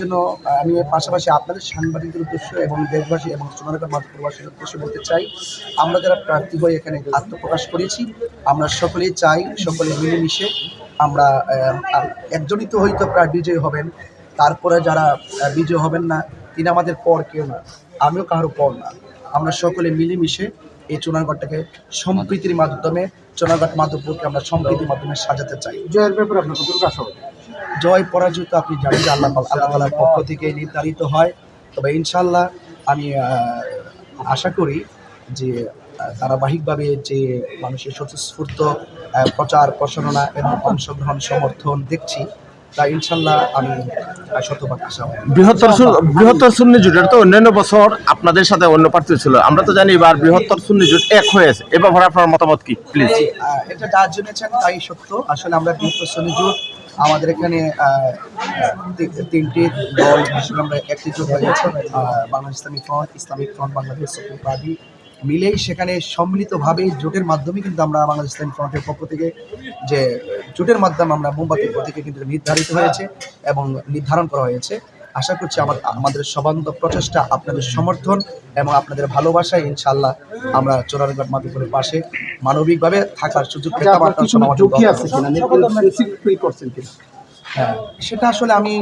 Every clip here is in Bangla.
জন্য আমি পাশাপাশি আপনাদের সাংবাদিকদের উদ্দেশ্য এবং দেশবাসী এবং সোনারগাঁ মাতৃবাসীর উদ্দেশ্যে বলতে চাই, আমরা যারা প্রার্থী হয়ে এখানে আত্মপ্রকাশ করেছি, আমরা সকলেই চাই সকলে মিলেমিশে আমরা একজনই তো হয়তো প্রায় বিজয়ী হবেন, তারপরে যারা বিজয় হবেন না, তিনি আমাদের পর কেউ না, আমিও কারও পর না। আমরা সকলে মিলেমিশে এই চুনারগড়টাকে সম্প্রীতির মাধ্যমে চুনারগড় মাধবপুরকে আমরা সম্প্রীতির মাধ্যমে সাজাতে চাই। জয়ের ব্যাপারে আপনার কতটুকু আশা? জয় পরাজয় তো আপনি জানেন আল্লাহ আল্লাহ তালার পক্ষ থেকে নির্ধারিত হয়। তবে ইনশাল্লাহ আমি আশা করি যে ধারাবাহিকভাবে যে মানুষের স্বতঃস্ফূর্ত প্রচার প্রসারণা এবং অংশগ্রহণ সমর্থন দেখছি তা ইনশাল্লাহ আমি বৃহত্তর বৃহত্তর সুন্নি জোটের তো অন্যান্য বছর আপনাদের সাথে অন্য প্রার্থী ছিল। আমরা তো জানি এবার বৃহত্তর সুন্নি জোট এক হয়েছে। এ ব্যাপারে আপনার মতামত কি? প্লিজ এটা যা জেনেছেন তাই সত্য। আসলে আমরা বৃহত্তর শ্রেণি জোট আমাদের এখানে তিনটি দল আসলে আমরা একটি জোট হয়েছে Bangladesh Islamic Front Islamic Front Bangladesh Supreme Party মিলেই সেখানে সম্মিলিতভাবে জোটের মাধ্যমে কিন্তু আমরা বাংলাদেশ ইসলামিক ফ্রন্টের পক্ষ থেকে যে জোটের মাধ্যমে আমরা মোমবাতির প্রতীকে কিন্তু নির্ধারিত হয়েছে এবং নির্ধারণ করা হয়েছে। আশা করছি আমার আমাদের সবান্ধ প্রচেষ্টা আপনাদের সমর্থন এবং আপনাদের ভালোবাসায় ইনশাল্লাহ আমরা চোরারগড় মাধুপুরের পাশে মানবিকভাবে থাকার সুযোগ আচ্ছা, পেতাম হ্যাঁ সেটা আসলে আমি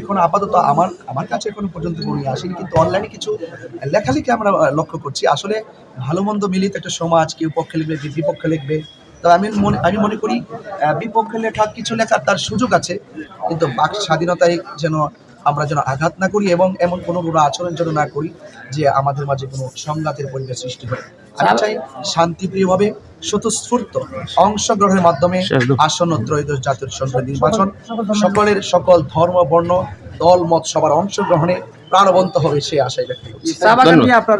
এখন আপাতত আমার আমার কাছে এখনও পর্যন্ত ইয়ে আসেনি, কিন্তু অনলাইনে কিছু লেখালেখি আমরা লক্ষ্য করছি। আসলে ভালো মন্দ মিলিত একটা সমাজ, কেউ পক্ষে লিখবে বিপক্ষে লিখবে। তবে আমি, মনে আমি মনে করি বিপক্ষে লেখা, কিছু লেখার তার সুযোগ আছে, কিন্তু বাক স্বাধীনতায় যেন আমরা যেন আঘাত না করি এবং এমন কোনো কোনো আচরণ যেন না করি যে আমাদের মাঝে কোনো সংঘাতের পরিবেশ সৃষ্টি হয়। আমি চাই শান্তিপ্রিয়ভাবে স্বতঃস্ফূর্ত অংশগ্রহণের মাধ্যমে আসন্ন ত্রয়োদশ জাতীয় সংসদ নির্বাচন সকলের সকল ধর্ম বর্ণ দল মত সবার অংশগ্রহণে প্রাণবন্ত হবে সেই আশাই ব্যক্ত করছি। আপনার